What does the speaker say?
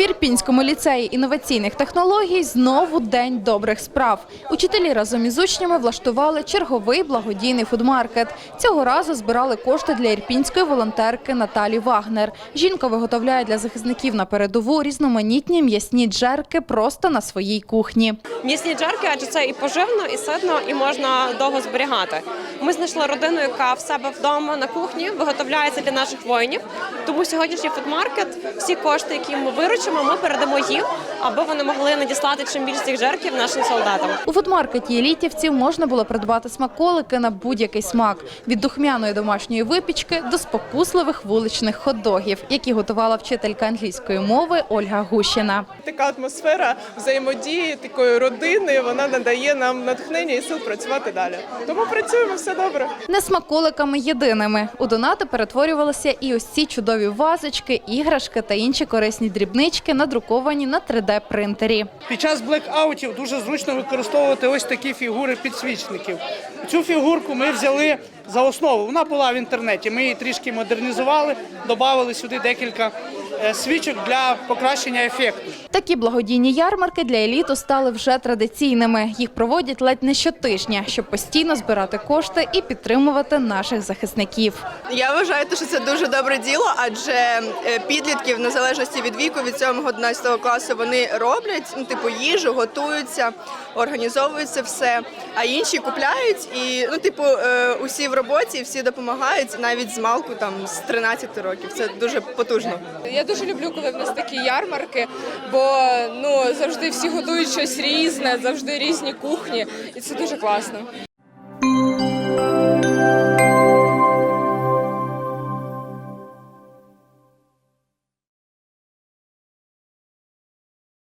В Ірпінському ліцеї інноваційних технологій знову день добрих справ. Учителі разом із учнями влаштували черговий благодійний фудмаркет. Цього разу збирали кошти для ірпінської волонтерки Наталі Вагнер. Жінка виготовляє для захисників на передову різноманітні м'ясні джерки просто на своїй кухні. М'ясні джерки, адже це і поживно, і ситно, і можна довго зберігати. Ми знайшли родину, яка в себе вдома на кухні виготовляється для наших воїнів. Тому сьогоднішній фудмаркет, всі кошти, які ми виручимо, ми передамо їм, аби вони могли надіслати чим більше цих жерків нашим солдатам. У фудмаркеті елітівців можна було придбати смаколики на будь-який смак – від духмяної домашньої випічки до спокусливих вуличних хот-догів, які готувала вчителька англійської мови Ольга Гущина. Така атмосфера взаємодії, такої родини, вона надає нам натхнення і сил працювати далі. Тому працюємо все добре. Не смаколиками єдиними. У донати перетворювалися і ось ці чудові вазочки, іграшки та інші корисні дрібнички, надруковані на 3D-принтері. Під час блекаутів дуже зручно використовувати ось такі фігури підсвічників. Цю фігурку ми взяли за основу. Вона була в інтернеті. Ми її трішки модернізували, додали сюди декілька свічок для покращення ефекту. Такі благодійні ярмарки для еліту стали вже традиційними. Їх проводять ледь не щотижня, щоб постійно збирати кошти і підтримувати наших захисників. Я вважаю, що це дуже добре діло, адже е, підлітків, в незалежності від віку, від 7 до 11 класу, вони роблять ну, типу їжу, готуються, організовується все. А інші купляють і ну, типу, е, усі в роботі, всі допомагають навіть з малку там з 13 років. Це дуже потужно. Я дуже люблю, коли в нас такі ярмарки, бо ну завжди всі готують щось різне, завжди різні кухні, і це дуже класно.